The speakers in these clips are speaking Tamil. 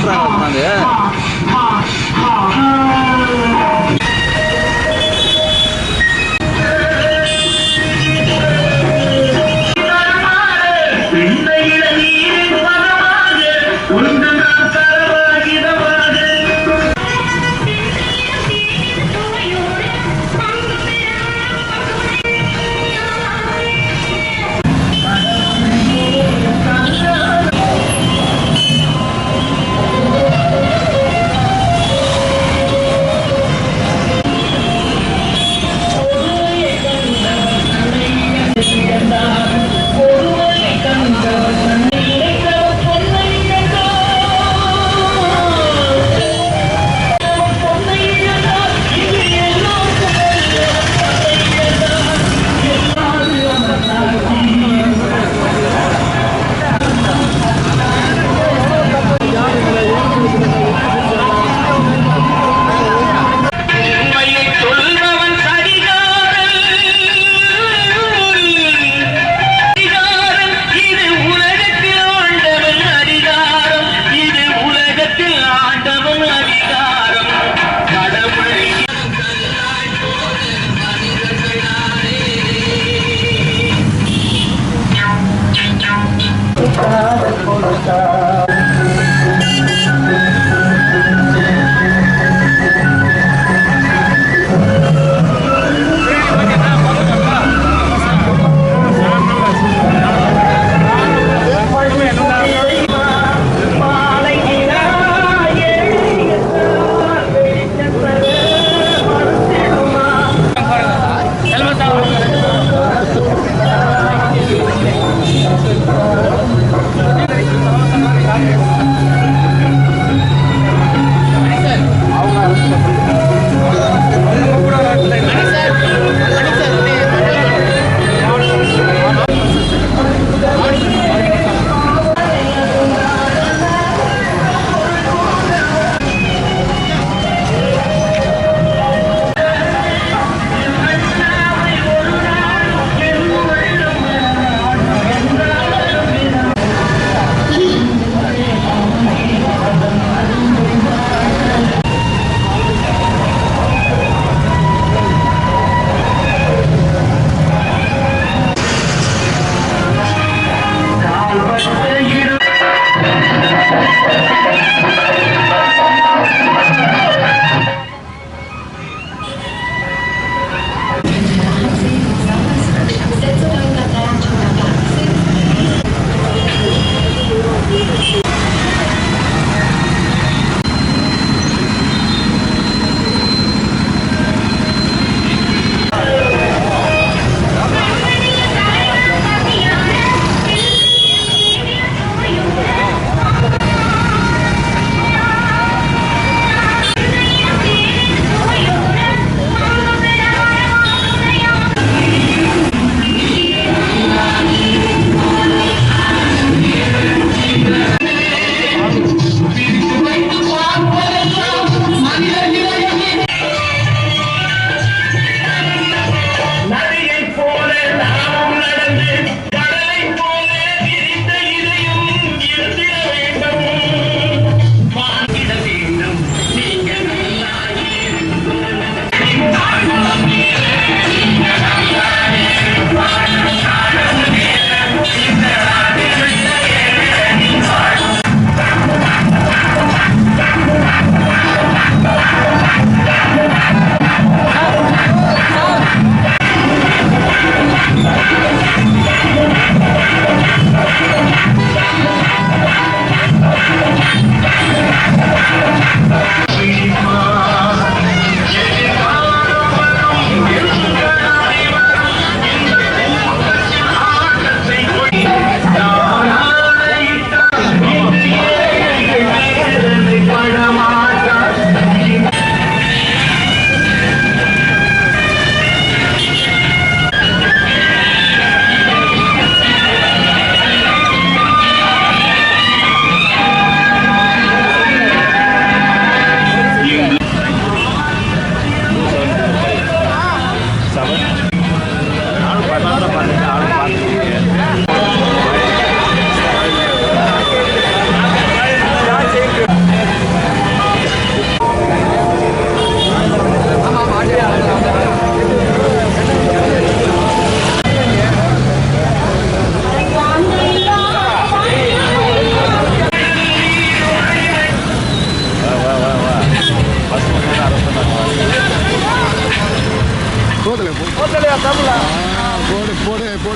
사랑하지 마.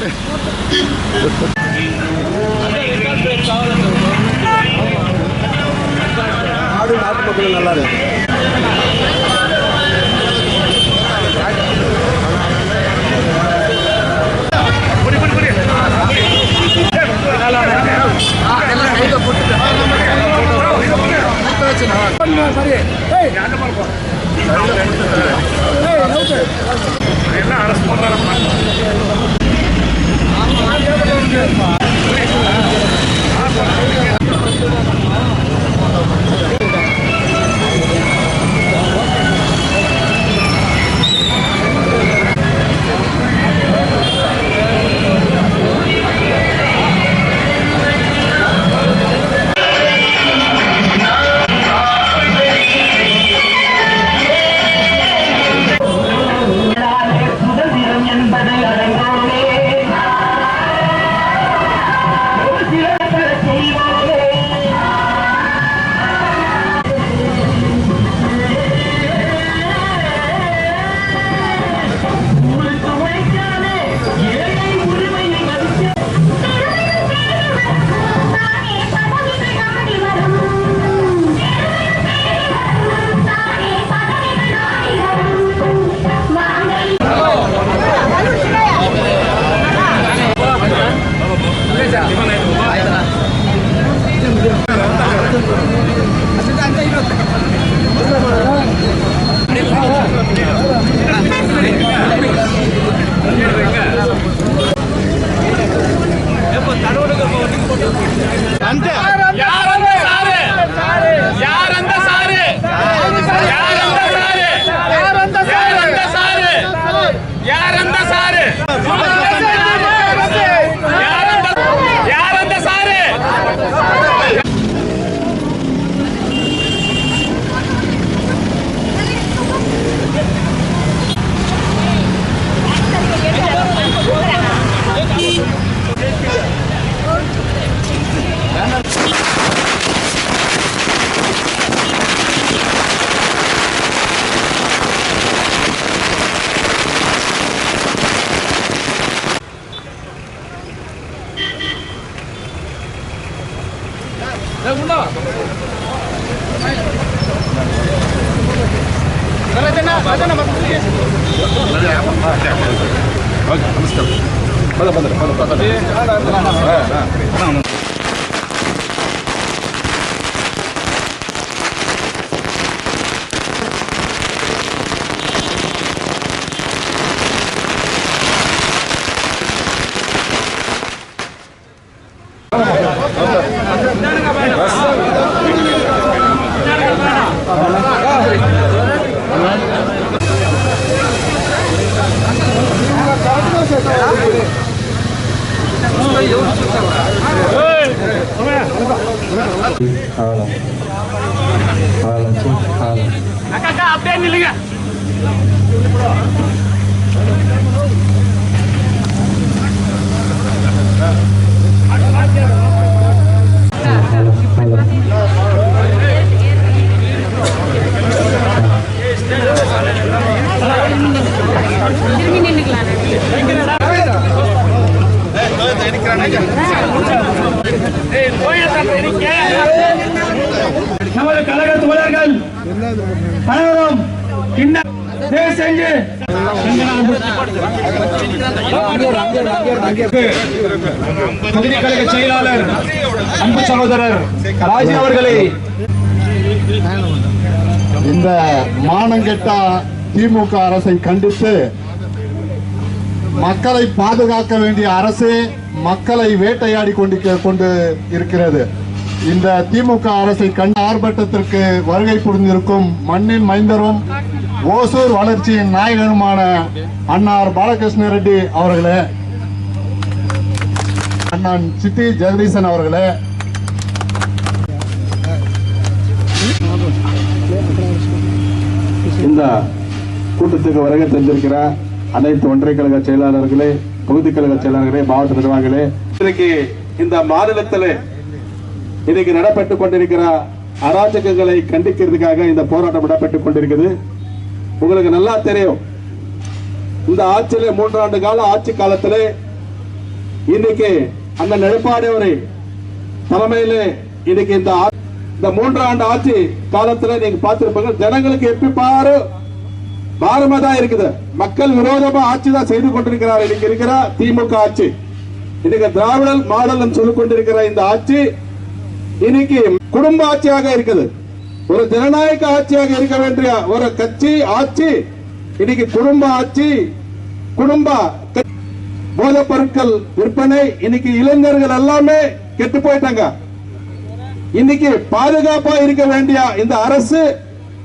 போடு போடு போடு ஆடு நாட்டு மக்கள் நல்லா இருக்கு சுதந்திரம் I'm never gonna get five. அக்கா அக்கா அப்படியே நில்லுங்க நமது கழக தோழர்கள் அனைவரும் இந்த செஞ்சு பகுதி கழக செயலாளர் அன்பு சகோதரர் ராஜி அவர்களை இந்த மானங்கெட்டா திமுக அரசை கண்டித்து மக்களை பாதுகாக்க வேண்டிய அரசு மக்களை வேட்டையாடி கொண்டு கொண்டு இருக்கிறது. இந்த திமுக அரசை கண்ட ஆர்ப்பாட்டத்திற்கு வருகை புரிந்திருக்கும் மண்ணின் மைந்தரும் ஓசூர் வளர்ச்சியின் நாயகனுமான அன்னார் பாலகிருஷ்ண ரெட்டி அவர்களே அண்ணன் சிட்டி ஜெகதீசன் அவர்களே இந்த கூட்டத்துக்கு வருகை தந்திருக்கிற அனைத்து ஒன்றிய கழக செயலாளர்களே பகுதி கழக செயலாளர்களே மாவட்ட நிர்வாகிகளே இன்றைக்கு இந்த மாநிலத்தில் இன்னைக்கு நடைபெற்றுக் கொண்டிருக்கிற அராஜகங்களை கண்டிக்கிறதுக்காக இந்த போராட்டம் நடைபெற்றுக் கொண்டிருக்குது. உங்களுக்கு நல்லா தெரியும் இந்த ஆட்சியிலே மூன்றாண்டு கால ஆட்சி காலத்திலே இன்னைக்கு அந்த எடப்பாடி அவரை தலைமையிலே இன்னைக்கு இந்த இந்த மூன்றாண்டு ஆட்சி காலத்துல நீங்க பார்த்திருப்பீங்க. ஜனங்களுக்கு எப்படி பாரு பாரமா தான் இருக்குது. மக்கள் விரோதமா ஆட்சி தான் செய்து கொண்டிருக்கிறார் இன்னைக்கு இருக்கிற திமுக ஆட்சி. இன்னைக்கு திராவிடல் மாடல் சொல்லிக்கொண்டிருக்கிற இந்த ஆட்சி இன்னைக்கு குடும்ப ஆட்சியாக இருக்குது. ஒரு ஜனநாயக ஆட்சியாக இருக்க வேண்டிய ஒரு கட்சி ஆட்சி இன்னைக்கு குடும்ப ஆட்சி குடும்ப போதைப் பொருட்கள் விற்பனை இன்னைக்கு இளைஞர்கள் எல்லாமே கெட்டு போயிட்டாங்க. இன்னைக்கு பாதுகாப்பா இருக்க வேண்டிய இந்த அரசு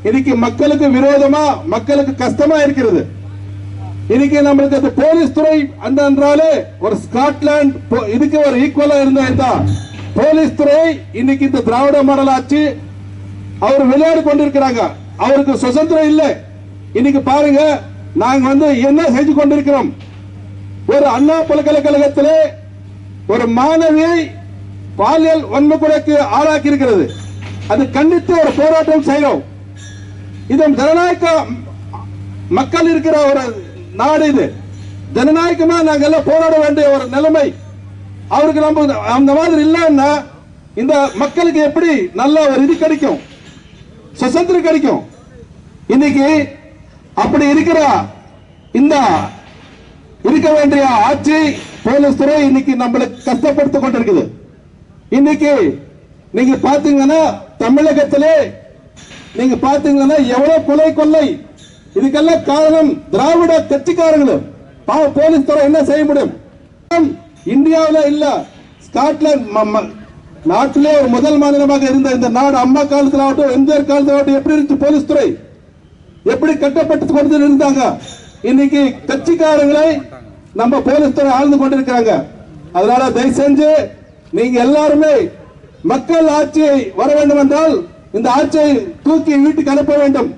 இன்னைக்கு மக்களுக்கு விரோதமா மக்களுக்கு கஷ்டமா இருக்கிறது. இன்னைக்கு நம்மளுக்கு அந்த போலீஸ் துறை அந்த என்றாலே ஒரு ஸ்காட்லாந்து போ- இதுக்கு ஒரு ஈக்குவலா இருந்தா போலீஸ் துறை இன்னைக்கு இந்த திராவிட மாடல் ஆட்சி அவர் விளையாடி கொண்டிருக்கிறாங்க. அவருக்கு சுதந்திரம் இல்லை. இன்னைக்கு பாருங்க நாங்க வந்து என்ன செஞ்சு கொண்டிருக்கிறோம்? ஒரு அண்ணா பல்கலைக்கழகத்திலே ஒரு மாணவியை பாலியல் வன்முறைக்கு ஆளாக்கி இருக்கிறது அது கண்டித்து ஒரு போராட்டம் செய்யும் இது ஜனநாயக மக்கள் இருக்கிற ஒரு நாடு இது. ஜனநாயகமா நாங்க எல்லாம் போராட வேண்டிய ஒரு நிலைமை. அவருக்கு நம்ம அந்த மாதிரி இல்லைன்னா இந்த மக்களுக்கு எப்படி நல்ல ஒரு இது கிடைக்கும்? சுதந்திரம் கிடைக்கும். இன்னைக்கு அப்படி இருக்கிற இந்த இருக்க வேண்டிய ஆட்சி போலீஸ் துறை இன்னைக்கு நம்மளுக்கு கஷ்டப்படுத்திக் கொண்டிருக்குது. இன்னைக்கு நீங்க பாத்தீங்கன்னா தமிழகத்திலே நீங்க பாத்தீங்கன்னா எவ்வளவு கொலை கொள்ளை. இதுக்கெல்லாம் காரணம் திராவிட கட்சிக்காரங்களும். பாவ போலீஸ் துறை என்ன செய்ய முடியும்? இந்தியாவில் இல்ல ஸ்காட்லாந்து ம- ம- நாட்டிலே ஒரு முதல் மாநிலமாக இருந்த இந்த நாடு அம்மா காலத்தில் ஆகட்டும் எம்ஜிஆர் காலத்தில் ஆகட்டும் எப்படி இருந்துச்சு போலீஸ் துறை? எப்படி கட்டப்பட்டு கொண்டு இருந்தாங்க? இன்னைக்கு கட்சிக்காரங்களை நம்ம போலீஸ் துறை ஆழ்ந்து கொண்டிருக்கிறாங்க. அதனால தயவு செஞ்சு நீங்க எல்லாருமே மக்கள் ஆட்சியை வர வேண்டும் என்றால் இந்த ஆட்சியை தூக்கி வீட்டுக்கு அனுப்ப வேண்டும்.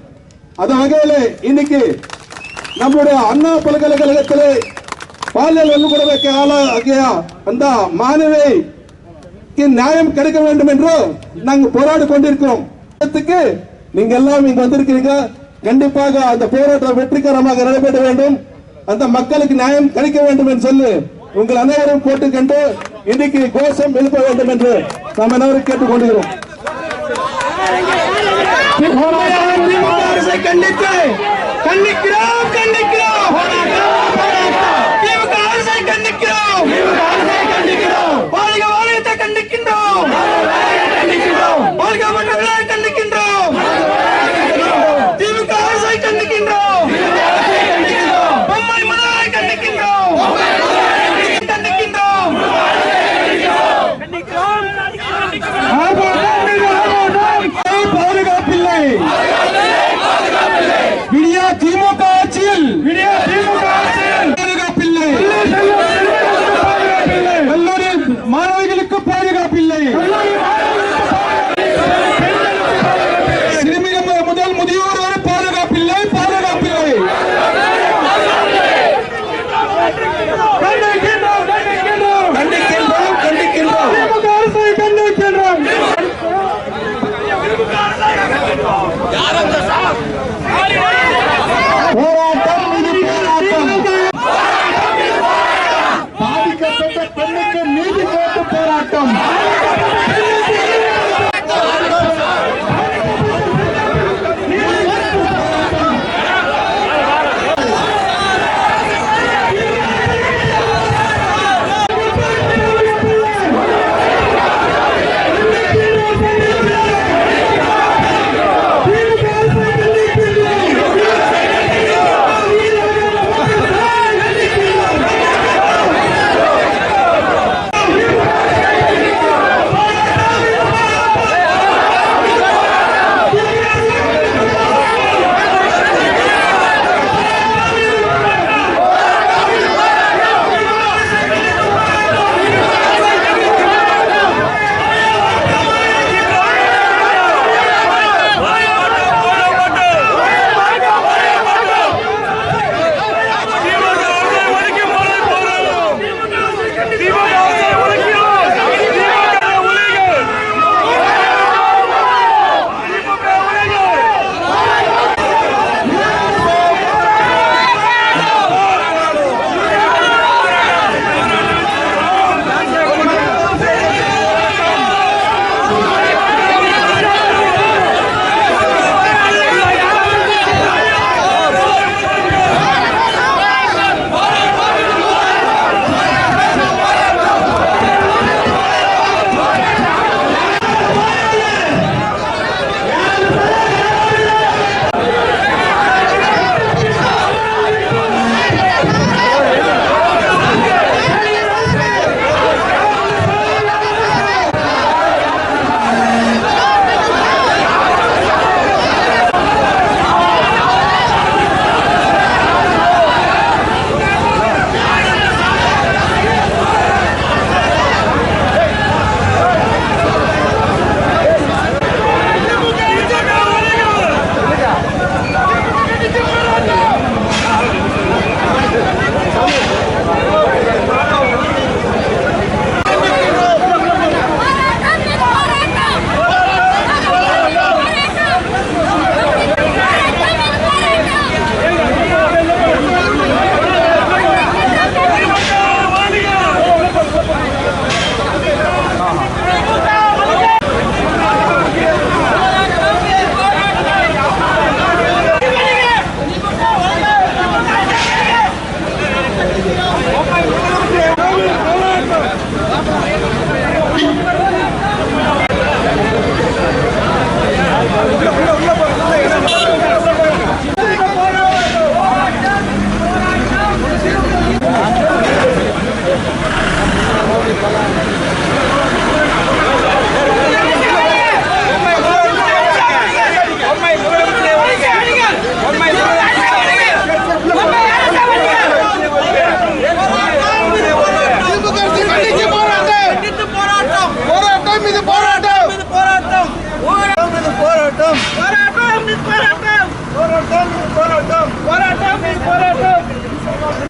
அந்த வகையில இன்னைக்கு நம்முடைய அண்ணா பல்கலைக்கழகத்திலே பாலியல் வன்கொடுமைக்கு ஆளாகிய அந்த மாணவிக்கு நியாயம் கிடைக்க வேண்டும் என்று நாங்கள் போராடி கொண்டிருக்கிறோம். நீங்க எல்லாம் இங்க வந்திருக்கிறீங்க. கண்டிப்பாக அந்த போராட்டம் வெற்றிகரமாக நடைபெற வேண்டும். அந்த மக்களுக்கு நியாயம் கிடைக்க வேண்டும் என்று சொல்லி உங்கள் அனைவரும் போட்டுக்கொண்டு இன்னைக்கு கோஷம் எழுப்ப வேண்டும் என்று நாம் அனைவரும் திமுக அரசை கண்டித்து கண்டிக்கிறோம் கண்டிக்கிறோம். அரசை கண்டிக்கிறோம்.